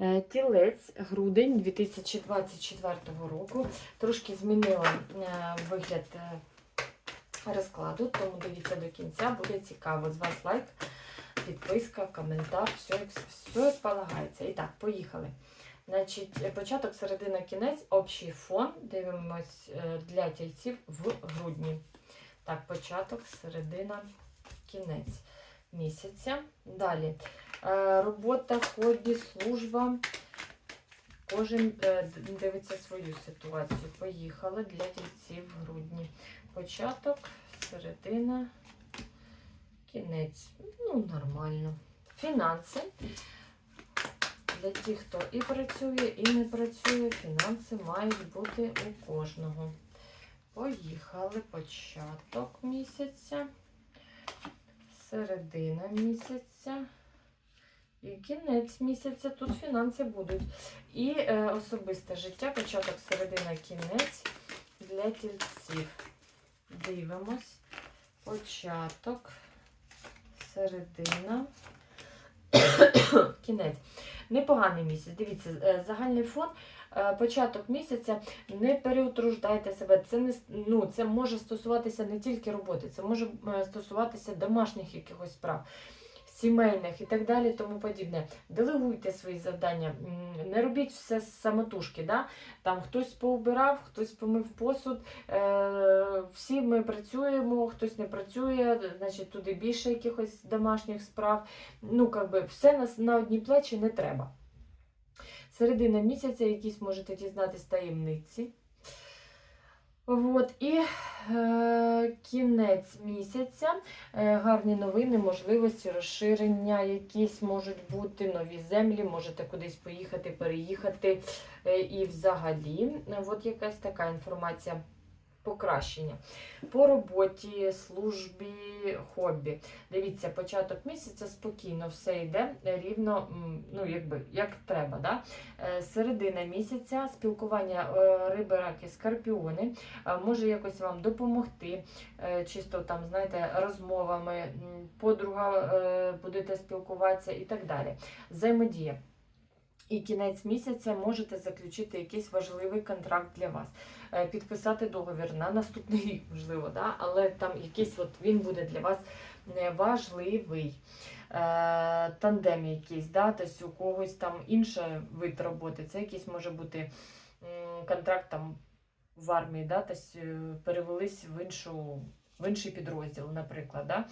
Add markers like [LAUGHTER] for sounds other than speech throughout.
Е, Тілець, грудень 2024 року. Трошки змінила е, вигляд е, розкладу, тому дивіться до кінця, буде цікаво. З вас лайк, підписка, коментар, все, як- все як полагається. І так, поїхали. Значить, початок, середина, кінець, общий фон. Дивимось для тільців в грудні. Так, початок, середина, кінець місяця. Далі. Е, Робота, хобі, служба. Кожен е, дивиться свою ситуацію. Поїхали для тільців в грудні. Початок, середина, кінець. Ну, нормально. Фінанси. Для тих, хто і працює, і не працює, фінанси мають бути у кожного. Поїхали. Початок місяця, середина місяця і кінець місяця. Тут фінанси будуть. І е, особисте життя, початок, середина, кінець для тільців. Дивимось. Початок, середина, кінець. Непоганий місяць. Дивіться, е, загальний фон. е, Початок місяця не переутруждайте себе. Це не ну, це може стосуватися не тільки роботи, це може е, стосуватися домашніх якихось справ, сімейних і так далі, тому подібне. Делегуйте свої завдання, не робіть все з самотужки. Да? Там хтось поубирав, хтось помив посуд. Е, всі ми працюємо, хтось не працює, значить туди більше якихось домашніх справ. Ну, как би, все на, на одні плечі не треба. Середина місяця якісь можете дізнатись таємниці. От, і е, кінець місяця. Е, гарні новини, можливості, розширення якісь можуть бути, нові землі, можете кудись поїхати, переїхати. Е, і взагалі, от якась така інформація. Покращення по роботі, службі, хобі. Дивіться, початок місяця спокійно все йде рівно, ну якби як треба. Да? Е, Середина місяця, спілкування е, риби, раки, скорпіони е, може якось вам допомогти. Чисто там, знаєте, розмовами, подруга будете спілкуватися і так далі. Взаємодія. І кінець місяця можете заключити якийсь важливий контракт для вас, Е, підписати договір на наступний рік, можливо, да? але там якийсь от він буде для вас е, важливий. Е, Тандем якийсь, да? тобто у когось там інший вид роботи, це якийсь може бути контракт там в армії, да? тобто перевелись в іншу. В інший підрозділ, наприклад, да?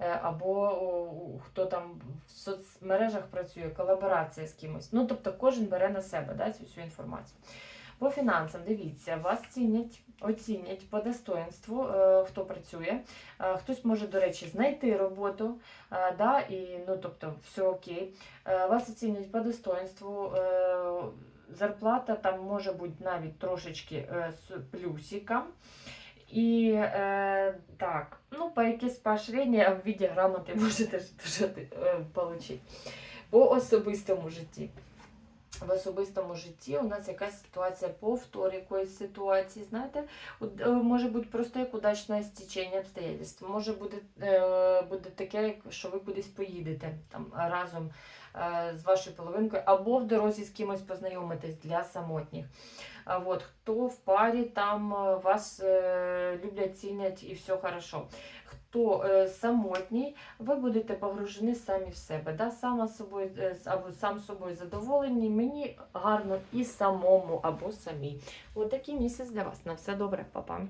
Е, або хто там в соцмережах працює, колаборація з кимось. Ну, тобто кожен бере на себе да, цю всю інформацію. По фінансам, дивіться, вас цінять, оцінять по достоинству, е, хто працює. Е, хтось може, до речі, знайти роботу, да, і, ну, тобто, все окей. Вас оцінять по достоинству. Зарплата там може бути навіть трошечки з плюсиком. І е, так, ну, по якесь поощрення в віді грамоти [LAUGHS] можете е, отримати. По особистому житті. В особистому житті у нас якась ситуація, повтор якоїсь ситуації, знаєте, е, може бути просто як удачне стечення обстоятельств. Може бути, е, буде таке, що ви кудись поїдете там разом з вашою половинкою, або в дорозі з кимось познайомитись для самотніх. От хто в парі там е, вас е, люблять, цінять і все хорошо. Хто е, самотній, ви будете погружені самі в себе. Да? Сама собою, е, або сам собою задоволені. Мені гарно і самому, або самій. От такий місяць для вас. На все добре, Па-па.